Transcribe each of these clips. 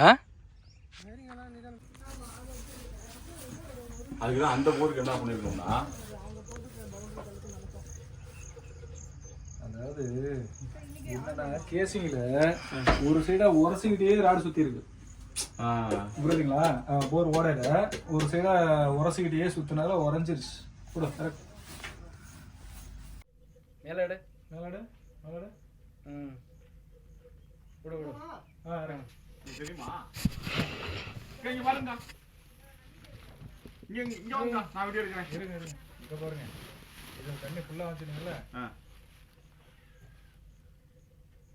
ஆ? அதுக்குதான் அந்த போருக்கு என்ன பண்ணிருக்கோம்னா அதாவது என்னன்னா கேசிங்ல ஒரு சைடா உரசிக்கிட்டே ராடு சுத்தி இருக்கு. புரியுதுங்களா? போர் ஓடையில ஒரு சைடா உரசிக்கிட்டே சுத்தினால உறைஞ்சிருச்சு. கூட correct. மேலே எடு மேலாடு மேலாடு ம் விடு விடு ஆ இறங்க தெரியுமா இங்க இங்க பாருங்க இங்க இங்க இங்க வாங்க நான் வீடியோ எடுக்கிறேன் இருங்க இருங்க இங்க பாருங்க. இது தண்ணி ஃபுல்லா வச்சிருந்தீங்கல்ல ஆ.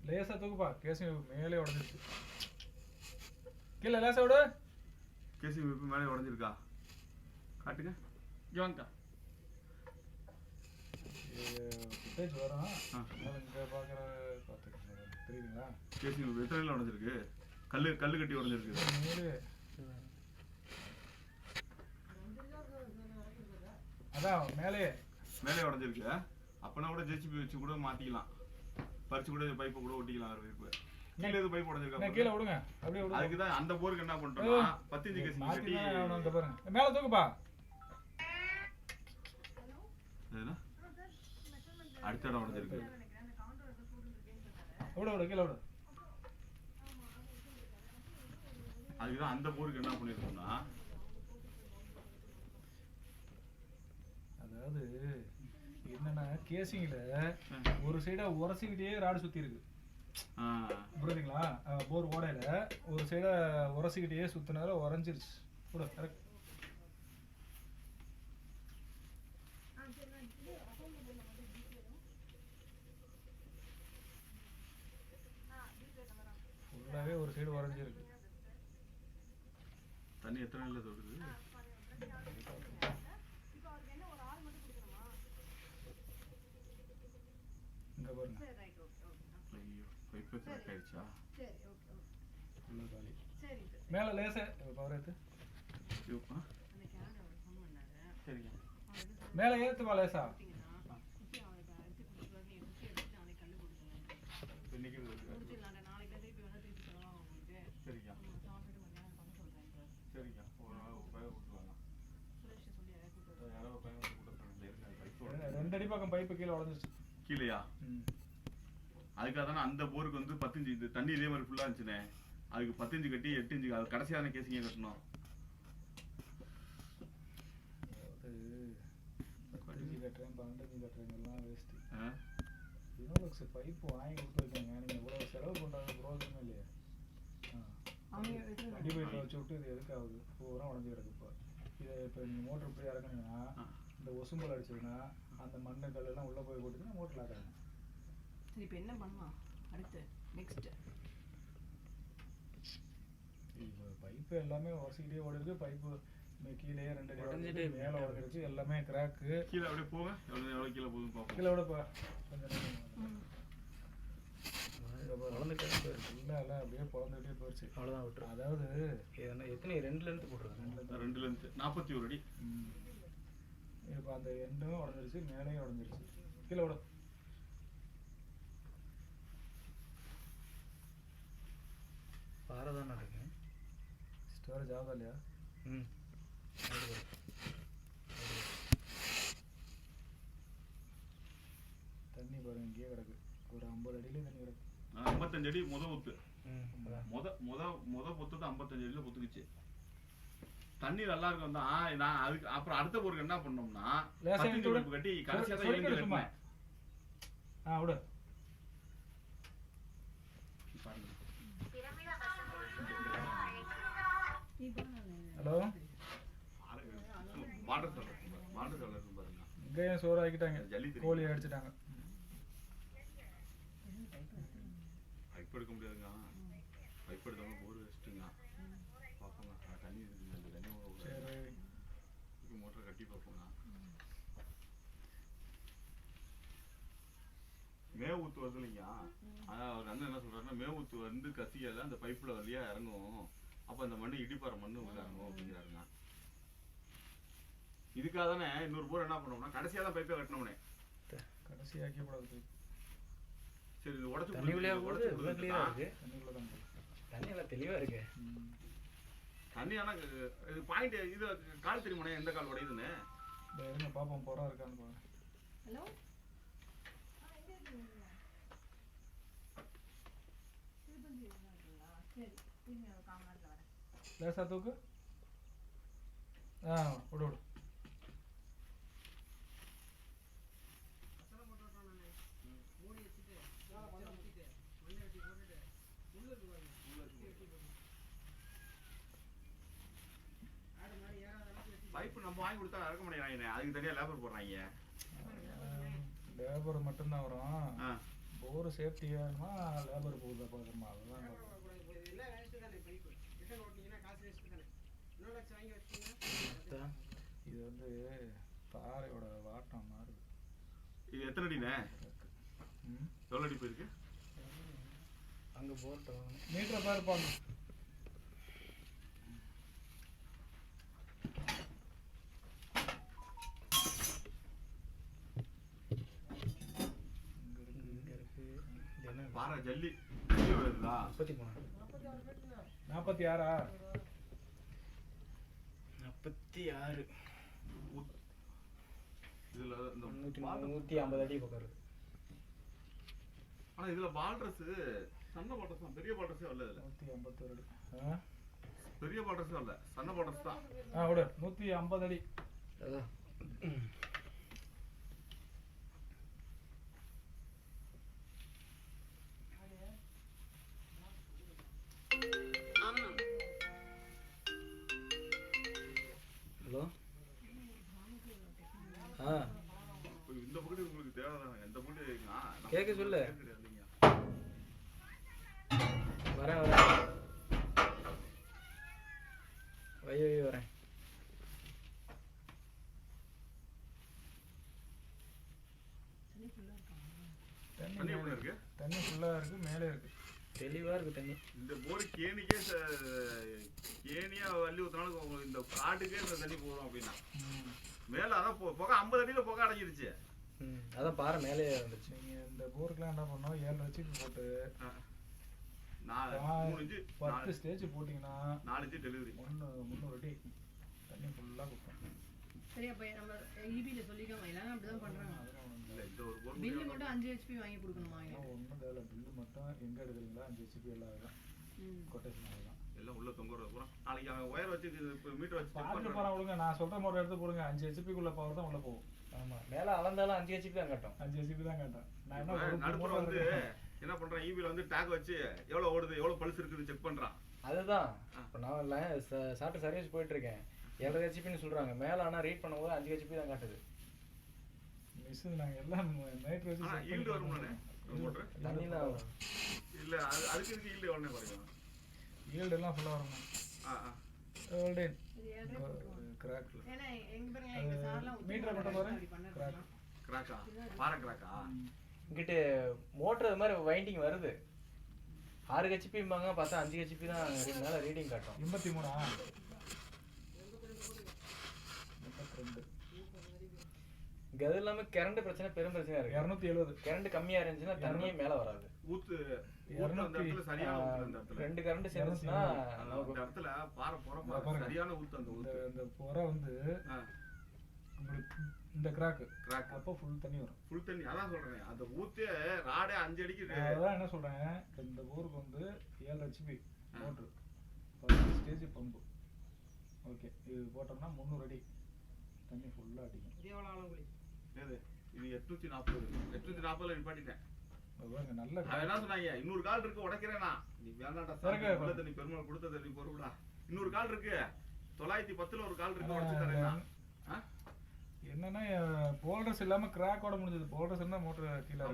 லேசா தூக்குப்பா. கேசிங் மேலே உடஞ்சிருச்சு. கீழே லேசா விடு. கேசி விப்பு மேலே உடஞ்சிருக்கா? காட்டுங்க. இங்க வாங்க ஃபுட்டேஜ் வரும். இங்க பாக்குற பார்த்துக்கோங்க. தெரியுதுங்களா கேசி எத்தனை உடஞ்சிருக்கு? கல்லு கல்லு கட்டி உடஞ்சிருக்கு. அதான் மேலே. மேலே உடஞ்சிருக்கு அப்பனா கூட ஜேசிபி வச்சு கூட மாத்திக்கலாம். பறிச்சு கூட பைப்பை கூட ஒட்டிக்கலாம் பைப்பு கீழே எது பைப் உடஞ்சிருக்கா கீழே விடுங்க. அப்படியே விடுங்க. அதுக்கு தான் அந்த போருக்கு என்ன பண்ணிட்டோம்னா பத்தஞ்சு கேசி மாத்தி கட்டி இங்க பாருங்க. மேல தூக்குப்பா? அடுத்த இடம் உடஞ்சிருக்கு. விடு விடு கீழே விடு. அதுக்கு தான் அந்த போருக்கு என்ன பண்ணிருக்கோம்னா அதாவது என்னன்னா கேசிங்ல ஒரு சைடா உரசிக்கிட்டே ராடு சுத்தி இருக்கு. புரியுதுங்களா? போர் ஓடையில ஒரு சைடா உரசிக்கிட்டே சுத்தினால உறைஞ்சிருச்சு. கூட கரெக்ட் ஒரு சைடு உறைஞ்சிருக்கு. தண்ணி எத்தனை நாள்ல தொடுது? பாருங்க ஐயோ பைப்பு கிராக் ஆயிடுச்சா ஃபுல்லா காலி மேல லேசா பவர் ஏத்து ஐயோப்பா. சரிங்க மேல ஏத்துமா லேசா இன்னைக்கு. சரிங்க சரிங்க ஒரு பையன் கொடுத்துருவாங்க. ரெண்டு அடி பக்கம் பைப்பு கீழே உடஞ்சிருச்சு கீழேயா? அதுக்காக தானே அந்த போருக்கு வந்து பத்தஞ்சு இது தண்ணி இதே மாதிரி ஃபுல்லாக இருந்துச்சுனே. அதுக்கு பத்தஞ்சு கட்டி எட்டு இன்ச்சு அது கடைசியான கேசிங்க கட்டணும். பத்தஞ்சு கட்டுறேன் பன்னெண்டஞ்சு கட்டுறேங்கெல்லாம் வேஸ்ட்டு? யூனோலக்ஸ் பைப்பு வாங்கி கொடுத்துருக்கீங்க நீங்கள் இவ்வளோ செலவு பண்ணுறாங்க பிரோஜனமே இல்லையா. வண்டி வச்சு விட்டு இது எதுக்கு ஆகுது பூரா உடஞ்சி கிடக்கு இப்போ. இதை இப்போ நீங்கள் மோட்டர் இப்படி இறக்குனீங்கன்னா இந்த ஒசும்பல் அடிச்சதுன்னா அந்த மண்ணு கல் எல்லாம் உள்ளே போய் போட்டுச்சுன்னா மோட்டர் ஆகும் சரி இப்போ என்ன பண்ணலாம்? அடுத்து நெக்ஸ்ட் இப்போ பைப்பு எல்லாமே உரசிக்கிட்டே ஓடி இருக்கு. பைப்பு கீழே ரெண்டு அடி மேலே உடஞ்சிருக்கு எல்லாமே கிராக்கு கீழே அப்படியே போங்க. எவ்வளோ எவ்வளோ கீழே போகுதுன்னு பார்ப்போம். கீழே வளர்ந்துட்டே போயிருக்கு. இல்லை இல்லை அப்படியே பிறந்துகிட்டே போயிடுச்சு அவ்வளோதான் விட்டுரு அதாவது எத்தனை ரெண்டுல இருந்து போட்டிருக்காங்க? ரெண்டுல இருந்து நாற்பத்தி ஒரு அடி. இப்போ அந்த எண்டும் உடஞ்சிருச்சு மேலேயும் உடஞ்சிருச்சு. கீழே விட. பாறை தான் இருக்கு? ஸ்டோரேஜ் ஆகுதா இல்லையா? ம். தண்ணி பாருங்க இங்கேயே கிடக்கு. ஒரு ஐம்பது அடியிலே தண்ணி கிடக்கு. ஐம்பத்தஞ்சு அடி முத அதான். முத முத முத பொத்துட்டு ஐம்பத்தஞ்சு அடியில் பொத்துக்குச்சு. தண்ணி நல்லா இருக்கும் தான் நான் அதுக்கு அப்புறம் அடுத்த போருக்கு என்ன பண்ணோம்னா கட்டி கடைசியாக தான் சொல்லி இழுத்து கொடு சும்மா. கட்டினேன். ஆ விடு. ஹலோ பாருங்க. வாட்டர் சோலர் இருக்கும் பாருங்க இங்கேயும் சோறு ஆக்கிட்டாங்க. கோழி அடிச்சிட்டாங்க பைப் எடுக்க முடியாதுங்க பைப் எடுத்தவங்க போர் வச்சுட்டுங்க பார்ப்போங்க ஆ, தண்ணி இருக்குது இந்த தண்ணி கட்டி பார்ப்போங்க மேவு ஊத்து வருது இல்லைங்க அதான் அவர் அண்ணன் என்ன சொல்றாருன்னா மேவு ஊத்து வந்து கசியால அந்த பைப்புல வழியா இறங்கும். அப்ப அந்த மண்ணு இடிப்பாற மண்ணு உள்ள இறங்கும் அப்படிங்கிறாருங்க. இதுக்காக தானே இன்னொரு போர் என்ன பண்ணோம்னா கடைசியா தான் பைப்பை கட்டினோம்னே. கடைசி ஆக்கி கூடாது சரி இது உடச்சு உடச்சு தண்ணிக்குள்ள தெளிவா இருக்கு. தண்ணி ஆனா இது பாயிண்ட் இது கால் தெரியுமாண்ணே எந்த கால் உடையுதுன்னு இருங்க பார்ப்போம் புறம் இருக்கான்னு பாருங்க ஹலோ? லேசா தூக்கு. ஆ விடு விடு. பைப்பு நம்ம வாங்கி கொடுத்தா இறக்க மாட்டேங்கிறாங்க அதுக்கு தனியா லேபர் போடுறாங்க லேபர் மட்டும்தான் வரும். ஆ. போர் சேஃப்டி வேணுமா லேபர் போகுதா பார்க்கணுமா அதுதான். இது வந்து பாறையோட வாட்டம் மாறுது இது எத்தனை அடிண்ணே? எவ்வளோ அடி போயிருக்கு? அங்க போட்டோம். மீட்டரை பாரு பாருங்க இங்க இருக்கு இது என்ன பாறை ஜல்லி. முப்பத்தி மூணு. நாற்பத்தி ஆறா? நாற்பத்தி ஆறு. இதுல இந்த நூற்றி பால் நூற்றி ஐம்பது அடி பக்கம் ஆனா இதுல பால்ட்ரஸ் சன்ன பால்ட்ரஸ் தான் பெரிய பால்ட்ரஸே வரல இதுல. நூற்றி ஐம்பத்தோரு அடி. பெரிய பால்ட்ரஸே வரல. சன்ன பால்ட்ரஸ் தான் ஆ விடு. நூற்றி ஐம்பது அடி. அதான். கேட்க சொல்லு. வரேன் வரேன். வை வை வரேன். தண்ணி இருக்கு? தண்ணி ஃபுல்லாக இருக்கு மேலே இருக்கு. தெளிவா இருக்கு தண்ணி. இந்த போர் கேணிக்கே கேணியா வள்ளி ஊத்தினாலும் இந்த காட்டுக்கே இந்த தண்ணி போதும் அப்படின்னா. மேல அதான் புகை ஐம்பது அடியில புகை அடைஞ்சிருச்சு. அதான் பாறை மேலே வந்துச்சு நீங்கள் இந்த போருக்குலாம் என்ன பண்ணோம் ஏழு வச்சுக்கு போட்டு பத்து ஸ்டேஜ் போட்டிங்கன்னா நாலு இன்ச்சு டெலிவரி ஒன்று முந்நூறு அடி தண்ணி ஃபுல்லாக கொடுக்கும். சரி அப்ப நம்ம ஈபில சொல்லிக்கோங்க. எல்லாரும் இந்த ஒரு போர் பில்லு மட்டும் அஞ்சு ஹெச்பி வாங்கி கொடுக்கணுமா ஒன்றும் தேவை பில்லு மட்டும் எங்கே எடுக்கிறீங்களோ அஞ்சு ஹெச்பி எல்லாம். கொட்டேஷன் ஆகலாம் எல்லாம் உள்ள தொங்குறது பூரா. நாளைக்கு அவன் ஒயர் வச்சு மீட்டர் வச்சு பார்த்து பண்றான். போகிறேன் விடுங்க. நான் சொல்கிற மாதிரி எடுத்து போடுங்க. அஞ்சு ஹெச்பிக்குள்ள பவர் தான் உள்ளே போகும். ஆமா. மேலே அளந்தாலும் அஞ்சு ஹெச்பி தான் கட்டும். அஞ்சு ஹெச்பி தான் கேட்டேன் நான் என்ன நடுப்புற வந்து. என்ன பண்றான்? ஈபில வந்து டேக் வச்சு எவ்வளவு ஓடுது எவ்வளவு பல்ஸ் இருக்குன்னு செக் பண்றான். அதுதான். இப்போ நான் இல்லை சாப்பிட்டு சர்வீஸ் போயிட்டு இருக்கேன். ஏழரை ஹெச்பின்னு சொல்றாங்க. மேலே ஆனால் ரீட் பண்ணும்போது அஞ்சு ஹெச்பி தான் காட்டுது. மிஸ் நாங்கள் எல்லாம் நைட் வச்சு ஆனா வருமாண்ணே? yield motor? தண்ணிலாம் வரும். இல்ல அது அதுக்கு இதுக்கு ஈல்டு உடனே குறையும் yield எல்லாம் ஃபுல்லாக வரணும் ஆ ஆ. கிராக்ல ஏன்னா எங்க பாருங்க எங்க சார்லாம் மீட்டரை கிராக் கிராக்கா பாறை கிராக்கா இங்கிட்டு மோட்டர் இது மாதிரி வைண்டிங் வருது. ஆறு ஹெச்பிம்பாங்க பார்த்தா அஞ்சு ஹெச்பி தான் மேலே ரீடிங் காட்டும். எண்பத்தி மூணா? எண்பத்தி ரெண்டு. இங்க அது இல்லாமல் கரண்ட் பிரச்சனை பெரும் பிரச்சனையா இருக்கு. இரநூத்தி எழுபது கரண்ட் கம்மியா இருந்துச்சுன்னா தண்ணியே மேலே வராது. ஊத்து. அந்த இடத்துல சரியான ஊத்து அந்த இடத்துல. ரெண்டு கரண்ட் சேர்ந்துச்சுன்னா அந்த இடத்துல பாறை போற. சரியான ஊத்து அந்த இந்த ஊத்து. இந்த புறை வந்து இந்த கிராக் கிராக் அப்போ ஃபுல் தண்ணி வரும். ஃபுல் தண்ணி. அதான் சொல்றேன். அந்த ஊத்தே ராடே அஞ்சு அடிக்கு அதான் என்ன சொல்றேன்? இந்த ஊருக்கு வந்து ஏழு HP motor stage pump okay இது போட்டோம்னா முந்நூறு அடி. தண்ணி ஃபுல்லாக அடிக்கும். ஏது இது எட்நூத்தி நாற்பது எட்நூத்தி நாற்பதுல நிப்பாட்டிட்டேன். நல்ல என்ன சொன்னாங்க? இன்னொரு கால் இருக்கு உடைக்கிறேனா நீ வேணாண்டா இறக்கு. சாமி, உள்ள தண்ணி பெருமாள் இன்னொரு கால் இருக்கு. தொள்ளாயிரத்தி பத்துல ஒரு கால் இருக்கு உடைச்சு தரேன்னா ஆ? என்னன்னா போல்டர்ஸ் இல்லாம கிராக்கோட முடிஞ்சது. போல்டர்ஸ் இருந்தா மோட்டர் கீழே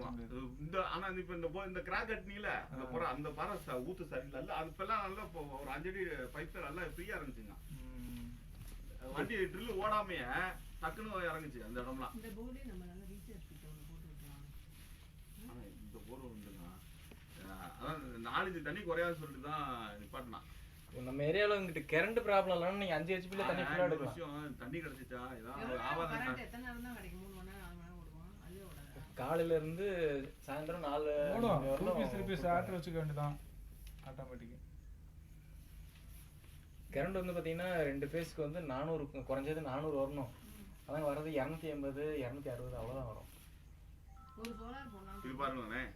இந்த ஆனா இப்ப இந்த போ- இந்த கிராக் கட்டினீல அந்த புற அந்த பாறை ச- ஊத்து சரியில்லை. அது இப்பெல்லாம் நல்லா ஒரு அஞ்சடி பைப் நல்லா ஃப்ரீயா இருந்துச்சுங்க. வண்டி ட்ரில் ஓடாமையே டக்குன்னு இறங்குச்சு அந்த இடம்லாம் இந்த போர்டே நம்ம நல்லா ரீசார்ஜ் கிட்ட ஒன்று போட்டு விட்டுலாம் ஆனா இந்த போர் அதான் நாலஞ்சு தண்ணி குறையாது சொல்லிட்டு தான் நம்ம ஏரியாவில் இங்கிட்டு கரண்ட் ப்ராப்ளம் இல்லைன்னா நீங்கள் அஞ்சு ஹெச்பியில் தண்ணி ஃபுல்லாக எடுக்கலாம். விஷயம். தண்ணி கிடைச்சிட்டா ஏதாவது ஆவாதான் காலையில இருந்து சாயந்தரம் நாலு ஓடும் மணி டூ வரலும் பீஸ் த்ரீ பீஸ் ஆட்டர் வச்சுக்க வேண்டியதான் ஆட்டோமேட்டிக் கரண்ட் வந்து பார்த்தீங்கன்னா ரெண்டு ஃபேஸ்க்கு வந்து நானூறு குறைஞ்சது நானூறு வரணும். அதான் வர்றது இரநூத்தி எண்பது இரநூத்தி அறுபது அவ்வளோதான் வரும். இது பாருங்களேன்.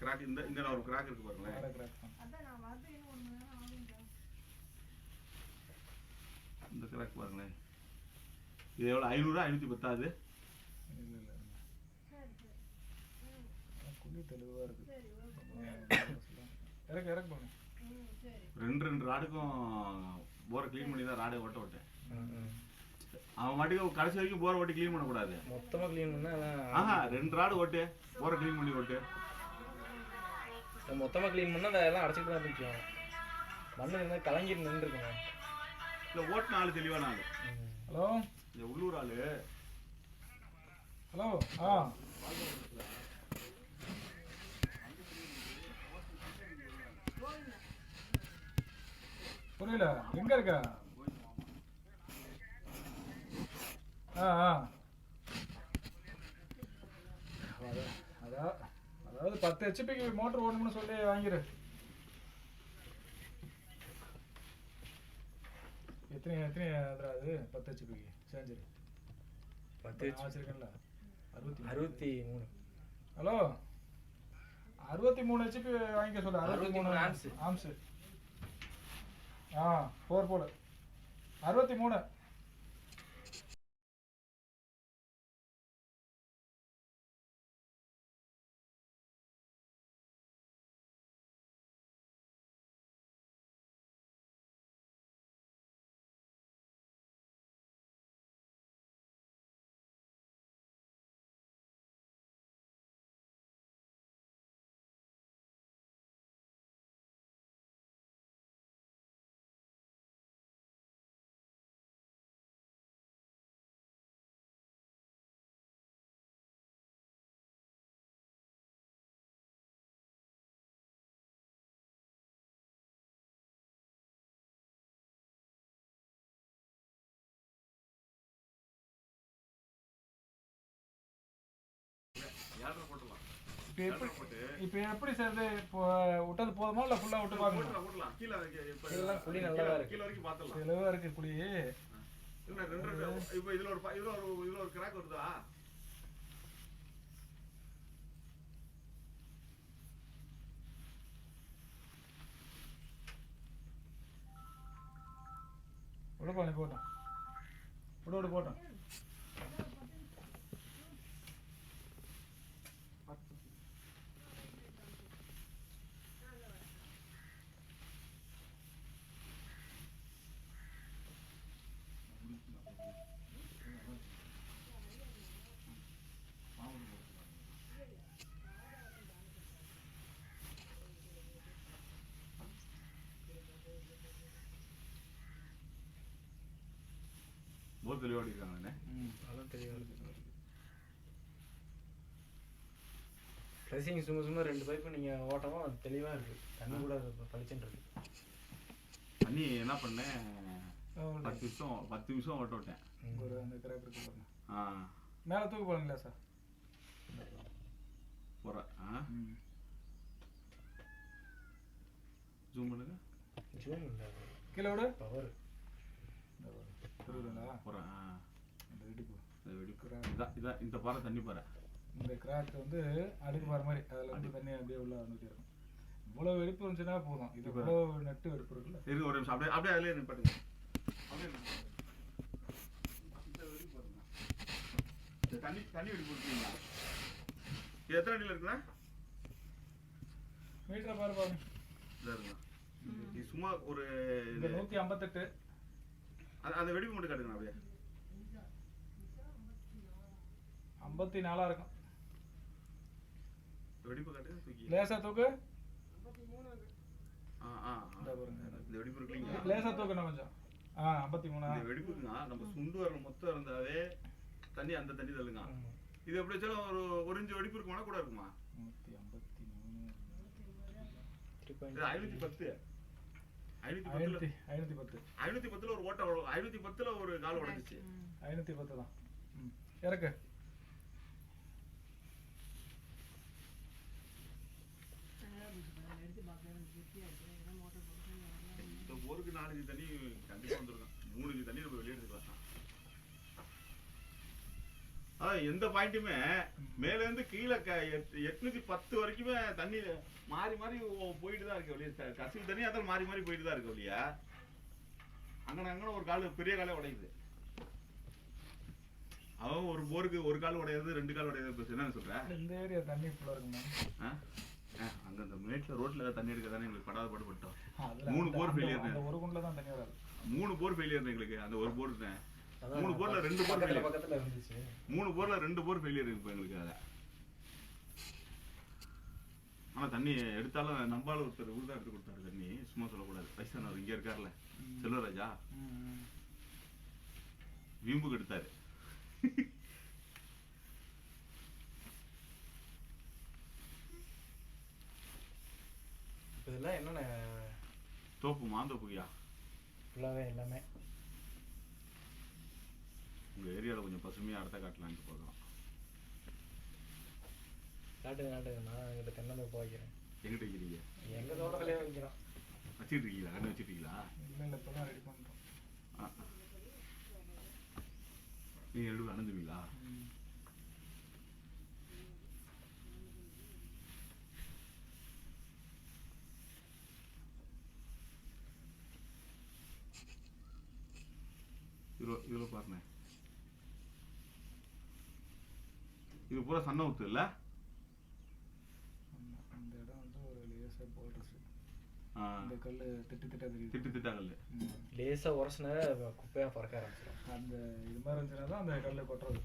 கிராக் இந்த இந்த ஒரு கிராக் இருக்கு பாருங்களேன். வேற கிராக் தான். அதான் நான் வந்து இன்னும் ஒரு மணி நேரம் ஆகுங்க இந்த கிராக் பாருங்களேன். இது எவ்வளோ ஐநூறு ஐநூற்றி பத்தாது ரெண்டு ரெண்டு ராடுக்கும் போரை க்ளீன் பண்ணி தான் ராடை ஓட்ட விட்டேன். ம். அவன் மாட்டுக்கு கடைசி வரைக்கும் போரை ஓட்டி க்ளீன் பண்ணக்கூடாது. மொத்தமா க்ளீன் பண்ணா ஆஹா ரெண்டு ராடு ஓட்டு போரை க்ளீன் பண்ணி ஓட்டு. மொத்தமா க்ளீன் பண்ணா அதெல்லாம் அடைச்சிட்டு தான் நிற்கும் மண்ணு இருந்தால் கலங்கிட்டு நின்றுருக்குங்க இல்லை ஓட்டின ஆள் தெளிவான ஆள். ஹலோ? இந்த உள்ளூர் ஆள். ஹலோ? ஆ. புரியல. எங்க இருக்க ஆ ஆ அத- அதா- அதாவது பத்து ஹெச்பிக்கு மோட்டர் ஓடணும்னு சொல்லி வாங்கிரு. எத்தனை எத்தனை அது? பத்து ஹெச்பிக்கு சரி பத்து வச்சிருக்கேன்ல. அறுபத்தி அறுபத்தி மூணு. ஹலோ? அறுபத்தி மூணு ஹெச்பி வாங்கிக்க சொல்லு. அறுபத்தி மூணு 63 amps. ஆம்ஸ் ஆ ஃபோர் போல் அறுபத்தி மூணு. இப்போ எப்படி இப்போ எப்படி சார் இது இப்போ விட்டது போதுமா இல்லை ஃபுல்லாக விட்டு பார்க்கணும்? போட்டுலாம் கீழே இதெல்லாம் புளி நல்லாதான் இருக்கு. கீழே வரைக்கும் பார்த்தலாம் தெளிவாக இருக்கு குழி. இல்ல ரெண்டு இப்போ இதுல ஒரு ப- இதுல ஒரு இதுல ஒரு கிராக் வருதா? விட போட்டோம் விட விட போட்டோம் போர் தெளிவாடி இருக்காங்கண்ணே அதெல்லாம் தெளிவாக இருக்கு ட்ரெஸ்ஸிங் சும்மா சும்மா ரெண்டு பைப்பு நீங்கள் ஓட்டவும் அது தெளிவாக இருக்குது தண்ணி கூட பளிச்சுன்னு இருக்கு தண்ணி என்ன பண்ணேன் பத்து நிமிஷம் பத்து நிமிஷம் ஓட்ட விட்டேன். ஒரு அந்த கிராக் இருக்கு பாருங்க. ஆ. மேலே தூக்கு போடுங்களா சார். போறேன் ஆ. ஜூம் பண்ணுங்க. ஜூம் இல்லை. கீழே விடு. பவர். புரியுதுங்களா போறேன் ஆ. இந்த வெடிப்பு இந்த வெடிப்பு இதான் இதான் இந்த பாறை தண்ணி பாறை. இந்த கிராக் வந்து அடுக்கு பாரு மாதிரி. அதில் வந்து தண்ணி அப்படியே உள்ள வந்துட்டே இருக்கும். இவ்வளோ வெடிப்பு இருந்துச்சுன்னா போதும். இது இவ்வளோ நட்டு வெடிப்பு இருக்குல்ல. இருக்கு ஒரு நிமிஷம். அப்படியே அப்படியே அதிலே நிப்பாட்டுங்க. தண்ணி தண்ணி வெடிப்பு இது எத்தனை அடியில் இருக்குண்ணா மீட்டரை பாரு பாருங்க இதா இது சும்மா ஒரு நூற்றி ஐம்பத்தெட்டு அது அந்த வெடிப்பு மட்டும் காட்டுங்கண்ணா அப்படியே ஐம்பத்தி நாலாக இருக்கும் வெடிப்பு காட்டு தூக்கி லேசா தூக்கு ஆ ஆ இந்த இந்த வெடிப்பு இருக்கு லேசா தூக்கணும் கொஞ்சம். ஐம்பத்தி மூணா. வெடிப்புக்குங்க நம்ம சுண்டு வரல் மொத்தம் இருந்தாவே தண்ணி அந்த தண்ணி தள்ளுங்க. இது எப்படி வச்சாலும் ஒரு ஒரு இன்ச்சு வெடிப்பு இருக்குமா கூட இருக்குமா? ஐம்பத்தி மூணு. இது ஐநூத்தி பத்து. ஐநூத்தி ஐநூற்றி பத்து. ஐநூத்தி பத்துல ஒரு ஓட்ட வரும் ஐநூத்தி பத்துல ஒரு கால் உடைஞ்சிச்சு. ஐநூற்றி பத்து தான் இறக்கு எடுத்து பார்க்கலாம் எனக்கு திருப்தியாக இருக்கு ஏன்னா மோட்டர் போட்டு போருக்கு நாலஞ்சு தண்ணி கண்டிப்பா வந்துருக்கும் மூணு இன்ச்சு தண்ணி நம்ம வெளியே எடுத்துக்கலாம். அதான் எந்த பாயிண்ட்டுமே மேல இருந்து கீழே க- எட்- எட்நூத்தி பத்து வரைக்குமே தண்ணி மாறி மாறி போயிட்டு தான் இருக்கு வெளியே. கசிவு தண்ணி அதான் மாறி மாறி போயிட்டு தான் இருக்கு வெளியே அங்கன அங்கன ஒரு கால் பெரிய காலே உடையுது. அவன் ஒரு போருக்கு ஒரு கால் உடையாது ரெண்டு கால் உடையாது இப்ப என்ன சொல்ற? இந்த ஏரியா தண்ணி ஃபுல்லாக இருக்குமா? அங்க அந்த மேட்ல ரோட்ல தண்ணி எடுக்க தானே எங்களுக்கு படாத பாடுபட்டோம் மூணு போர். அந்த ஒரு குண்டில் தான் தண்ணி வராது. மூணு போர் ஃபெயிலியர் எங்களுக்கு அந்த ஒரு போர் தான் மூணு போர்ல ரெண்டு போர் பக்கத்துல இருந்துச்சு. மூணு போர்ல ரெண்டு போர் ஃபெயிலியர் இருக்கு எங்களுக்கு அத ஆனா தண்ணி எடுத்தாலும் நம்பால ஒருத்தர் உருதா எடுத்து கொடுத்தாரு தண்ணி. சும்மா சொல்லக்கூடாது. வயசானவர் இங்க இருக்காருல்ல செல்வராஜா. வீம்புக்கு எடுத்தாரு. இதெல்லாம் என்னென்ன? தோப்பு மாந்தோப்புயா ஃபுல்லாவே எல்லாமே. உங்க ஏரியால கொஞ்சம் பசுமையா அடுத்த காட்டலான்ட்டு போதும் நாட்டுங்க நாட்டுங்க நான் எங்கிட்ட தென்னந்தோப்பு வைக்கிறேன் எங்கிட்ட இருக்கிறீங்க எங்க தோட்டத்திலே வைக்கிறோம். வச்சிட்டு இருக்கீங்களா கண்ணு வச்சிட்டீங்களா இல்லை இல்லை. இப்போ ரெடி பண்ணுறோம் ஆ. நீங்க ரெண்டு பேரும் இதுல பாருங்க இது பூரா சன்ன ஊத்து இல்ல? அந்த இடம் வந்து ஒரு லேசாக போல்ட்ருச்சு ஆ, இந்த கல் திட்டு திட்டா தெரியுது. திட்டு திட்டாங்கல்ல ம். லேசா உரசின குப்பையா பறக்க ஆரம்பிச்சிடும் அந்த இது மாதிரி இருந்துச்சுன்னா தான் அந்த கல்லை கொட்டுறது.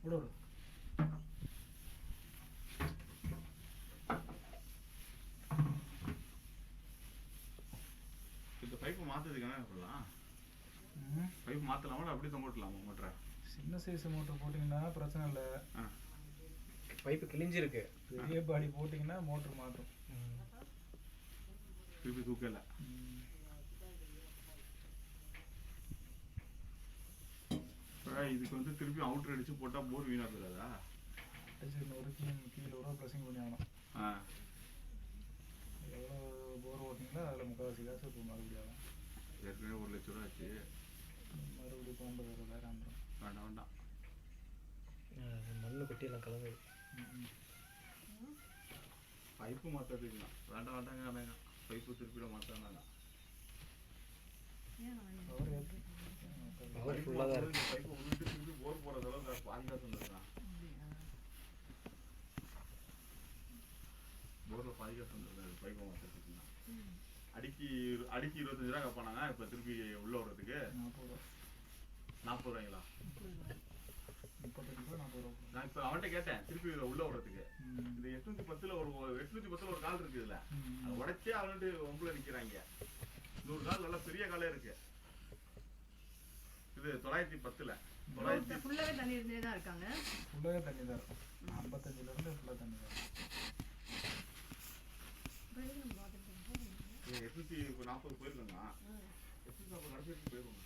விடு விடு இந்த பைப்பு மாத்துறதுக்கு என்ன பண்ணலாம். பைப் இல்ல அப்படியே தொங்க விட்டலாமா மோட்டரை சின்ன சைஸ் மோட்டர் போட்டிங்கன்னா பிரச்சனை இல்லை. பைப்பு கிழிஞ்சிருக்கு. பெரிய பாடி போட்டிங்கன்னா மோட்டர் மாற்றும் திருப்பி தூக்கல. இதுக்கு வந்து திருப்பி அவுட்டர் அடிச்சு போட்டா போர் வீணா போயிடாதா? நொறுக்கியும் கீழே ஒரு ப்ளஸிங் பண்ணி ஆகணும். ஆ. எவ்வளோ போர் ஓட்டிங்களோ அதில் முக்கால்வாசி காசு இப்போ மறுபடியும் ஏற்கனவே ஒரு லட்ச ரூபா ஆச்சு. மறுபடியும் இப்போ ஐம்பது அறுபதாயிரம் வந்துடும் வேண்டாம் வேண்டாம். மண்ணு கொட்டி எல்லாம் கலந்து பைப்பு மாத்தாதுக்கு வேண்டாம் வேண்டாங்க வேண்டாங்க. பைப்பு திருப்பிட ஏற்று பவர் ஃபுல்லாக தான் இருக்கு. பைப்பு விட்டு திருப்பி போர் போடுற அளவுக்கு பாதுகாப்பு வந்துருக்கான் போர்ல பாதுகாப்பு வந்துருக்காரு பைப்பு மாத்துறதுக்கு அடிக்கி இரு- அடிக்கி இருபத்தஞ்சு ரூபா கேட்பானாங்க. இப்ப திருப்பி உள்ள வர்றதுக்கு. நாற்பது ரூபா. நாற்பது ரூபாய்ங்களா நான் இப்ப அவன்கிட்ட கேட்டேன் திருப்பி உள்ள வர்றதுக்கு. ம். இந்த எட்நூத்தி பத்துல ஒரு எட்நூத்தி பத்துல ஒரு கால் இருக்குதுல்ல ம். அதை உடைச்சே அவன்ட்டு ஒம்புல நிக்கிறாங்க. நூறு கால் நல்ல பெரிய காலே இருக்கு. இது தொள்ளாயிரத்தி பத்துல. தொள்ளாயிரத்தி ஃபுல்லாவே தண்ணி இருந்தே தான் இருக்காங்க. ஃபுல்லாகவே தண்ணி தான் இருக்கும். ஐம்பத்தஞ்சிலேருந்து ஃபுல்லாக தண்ணி தான் இருக்கும். இது எட்நூத்தி நாற்பது போயிருக்கோங்க எட்நூத்தி நாற்பது கடைசி போயிருக்கோங்க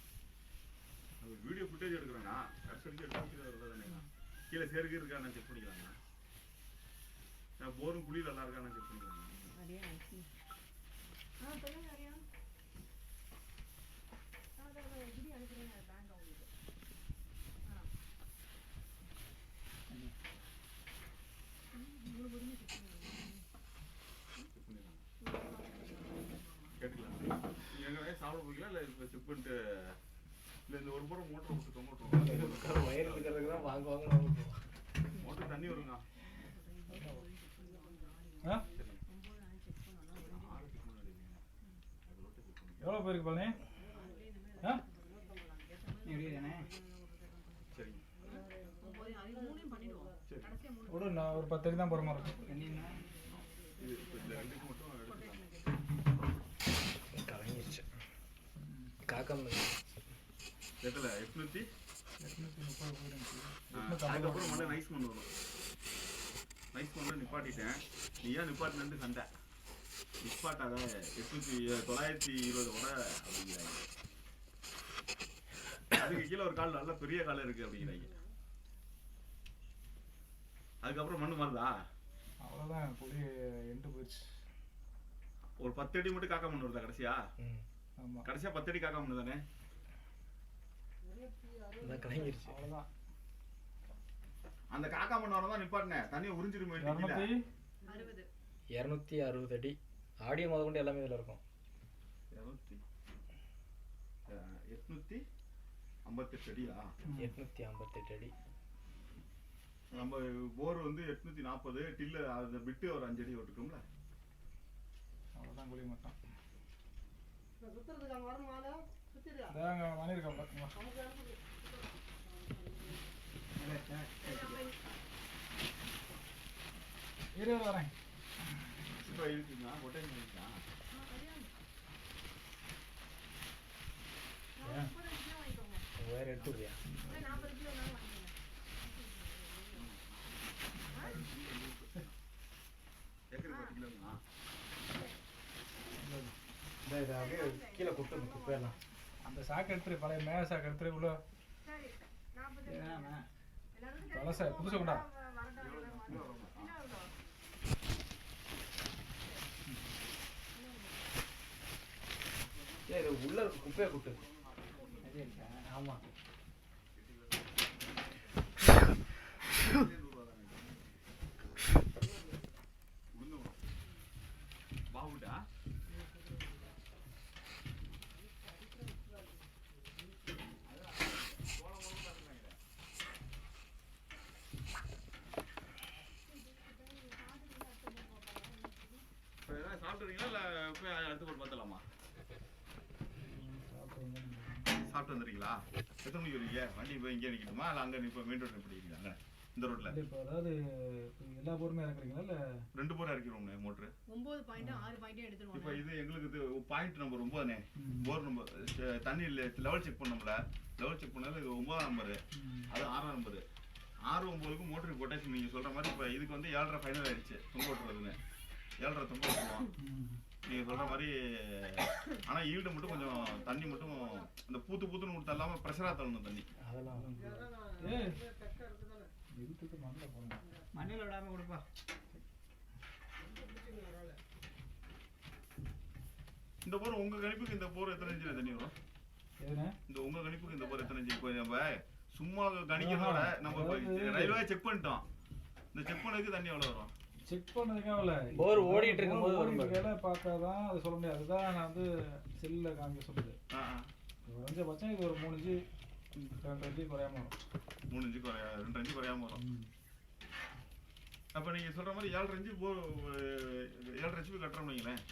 அது வீடியோ ஃபுட்டேஜ் எடுக்கிறேங்க கடைசி வரைக்கும் எட்நூத்தி தானேங்க கீழே சேருக்கு இருக்கான்னு செக் பண்ணிக்கலாங்க போரும் குழி நல்லா இருக்கான்னு செக் பண்ணிக்கலாங்க நிறைய ஆச்சு ஆ சொல்லுங்க நிறையா செக் பண்ணிடலாம் கேட்டுக்கலாம் நீங்க எங்க சாப்பிட போறீங்களா இல்லை இப்போ இல்லை இந்த ஒரு முறை மோட்டர் விட்டு தொங்கட்டும் வயிறு இருக்கிறதுக்கு தான் வாங்க வாங்க மோட்டர் தண்ணி வருங்க எவ்வளோ போயிருக்கு பழனி ஆ? சரிங்க ஒரு பத்து தான் போகிற மாதிரி இருக்கும் இது இப்போ இந்த ரெண்டுக்கு மட்டும் எடுத்துக்கலாம் கலங்கிருச்சு காக்கம் எட்நூற்றி முப்பது எட்நூற்றி அதுக்கப்புறம் மண்ணை நைஸ் மண் வரும். நைஸ் மண்ணில் நிப்பாட்டிட்டேன். நீ ஏன் நிப்பாட்டினு சண்டை நிப்பாட்டாத எட்நூத்தி தொள்ளாயிரத்தி இருபது வர அப்படிங்கிறாங்க. அதுக்கு கீழே ஒரு கால் நல்ல பெரிய கால் இருக்கு அப்படிங்கிறாங்க. அதுக்கப்புறம் மண்ணு மாறுதா? அவ்வளோதான் புளி எண்டு போயிடுச்சு. ஒரு பத்து அடி மட்டும் காக்கா மண் வருதா கடைசியா? கடைசியா பத்து அடி காக்கா மண் தானே அவ்வளோதான் அந்த காக்கா மண் வரதான் நிப்பாட்டினேன் தண்ணியை உறிஞ்சிருமே இரநூத்தி அறுபது. இரநூத்தி அறுபது அடி. ஆடியோ முத கொண்டு எல்லாமே இதில் இருக்கும். இருநூத்தி எட்நூத்தி ஐம்பத்தெட்டு அடியா? எட்நூத்தி ஐம்பத்தெட்டு அடி. நம்ம போர் வந்து எட்நூத்தி நாற்பது டில்லு அதை விட்டு ஒரு அஞ்சு அடி விட்டுருக்கோம்ல அவ்வளோதான் குழி மட்டும் சுத்துறதுக்கு அங்க வரணும் சுத்திடுறா. இரு வரேன். இப்போ இருக்குங்களா இருக்கா வேறு எடுத்துக்கிறியா இதை அப்படியே கீழே கொடுத்துருங்க குப்பையெல்லாம். அந்த சாக்கு எடுத்துரு பழைய மேல சாக்கு எடுத்துரு உள்ள. பழச புதுசு கொண்டா. இது உள்ள குப்பையை கொட்டு. ஆமா. உளுந்து சாப்பிட்டுறீங்களா இல்லை போய் அடுத்து போட்டு பார்த்தலாமா சாப்பிட்டு வந்துடுறீங்களா எத்தனை மணிக்கு வருவீங்க வண்டி போய் இங்கே நிற்கணுமா இல்லை அங்கே இப்போ மெயின் ரோட்டில் பிடிக்கிறீங்களா இந்த ரோட்டில் இப்போ அதாவது எல்லா போருமே இறக்குறீங்களா இல்லை? ரெண்டு போர் இறக்கிறோம்ண்ணே மோட்ரு. ஒன்பது பாயிண்ட் ஆறு பாயிண்ட் இப்போ இது எங்களுக்கு இது பாயிண்ட் நம்பர் ஒன்பதுண்ணே. போர் நம்பர் தண்ணி லெவல் செக் பண்ணோம்ல. லெவல் செக் பண்ணாலும் இது ஒன்பதாம் நம்பரு அது ஆறாம் நம்பரு ஆறு ஒன்பதுக்கு மோட்டர் கொட்டேஷன் நீங்கள் சொல்கிற மாதிரி இப்போ இதுக்கு வந்து ஏழரை ஃபைனல் ஆயிடுச்சு. தொங்க ஓட்டுறதுன்னு ஏழரை தொங்க ஓட்டுவோம் நீங்கள் சொல்கிற மாதிரி ஆனால் ஈல்டு மட்டும் கொஞ்சம் தண்ணி மட்டும் அந்த பூத்து பூத்துன்னு கொடுத்தா இல்லாமல் ப்ரெஷராக தள்ளணும் தண்ணி. அதெல்லாம் மண்ணில் போகணும் மண்ணில் விடாம கொடுப்பா. இந்த போர் உங்கள் கணிப்புக்கு இந்த போர் எத்தனை இன்ச்சில் தண்ணி வரும்? இந்த உங்கள் கணிப்புக்கு இந்த போர் எத்தனை இன்ச்சு நம்ம சும்மா கணிக்கிறதோட நம்ம ரயில்வே செக் பண்ணிட்டோம். இந்த செக் பண்ணதுக்கு தண்ணி எவ்வளோ வரும்? செக் பண்ணதுக்காக இல்லை. போர் ஓடிட்டு இருக்கும்போது. வேலை பார்த்தா தான் அது சொல்ல முடியாது. அதுதான் நான் வந்து செல்லில் காமிக்க சொல்லுது. ஆ ஆ. குறைஞ்சபட்சம் இது ஒரு மூணு இன்ச்சு ரெண்டு இன்ச்சு குறையாம வரும். மூணு இன்ச்சு குறையா ரெண்டு இன்ச்சு குறையாம வரும். அப்போ நீங்கள் சொல்கிற மாதிரி ஏழரை இன்ச்சு போ ஏழரை போய் கட்டுறோம் வைங்களேன்.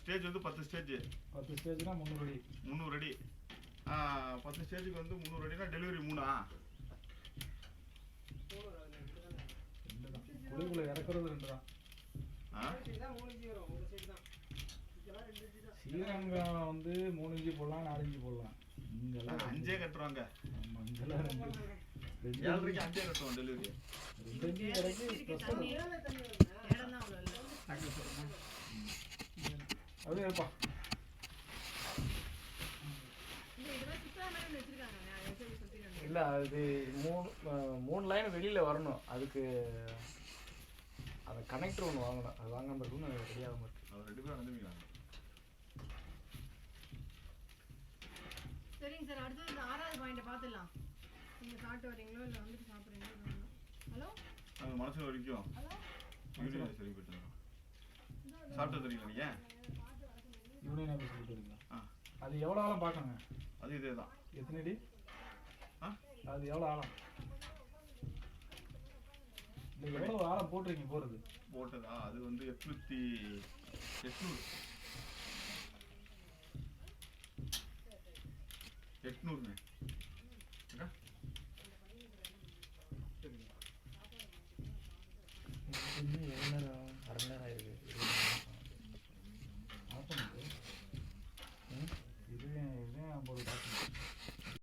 ஸ்டேஜ் வந்து பத்து ஸ்டேஜ் பத்து ஸ்டேஜ்னா முந்நூறு அடி. முந்நூறு அடி. பத்து ஸ்டேஜுக்கு வந்து முந்நூறு அடினா டெலிவரி மூணா. குழிக்குள்ள இறக்குறது ரெண்டு தான் ஸ்ரீரங்கம் வந்து மூணு இன்ச்சு போடலாம் நாலு இன்ச்சு போடலாம். இங்கெல்லாம். அஞ்சே கட்டுறாங்க இங்கெல்லாம் ரெண்டு. ரெண்டு ஏழரைக்கு அஞ்சே கட்டுவோம் டெலிவரி. ரெண்டு இல்லை அப்படியே இருப்பா இல்லை அது மூணு மூணு லைன் வெளியில் வரணும். அதுக்கு அந்த கனெக்டர் ஒன்று வாங்கணும் அது வாங்காம இருக்குன்னு ரெடியாகாம இருக்கு. அவர் ரெண்டு பேரும் வந்துருவீங்களா சரிங்க சார் அடுத்தது இந்த ஆறாவது பாயிண்ட்டை பார்த்துடலாம். நீங்கள் சாப்பிட்டு வரீங்களோ இல்லை வந்துட்டு சாப்பிட்றீங்களோ ஹலோ? அது மனசு வரைக்கும். ஹலோ? யூனியன் சரி போயிட்டு. சாப்பிட்டு வந்துடுறீங்களா நீங்கள் யூனியன் ஆஃபீஸ் போயிட்டு அது எவ்வளோ ஆழம் பார்க்கணுங்க? அது இதே தான் எத்தனை அடி? ஆ? அது எவ்வளோ ஆழம்? எவ்வளவு ஆழம் போட்டிருக்கீங்க போறது? போட்டதா? அது வந்து எட்நூத்தி எட்நூறு. எட்நூறுங்க. எவ்வளோ நேரம். அரை மணி நேரம் ஆயிருக்கு. இது இது ஐம்பது டாக்டர்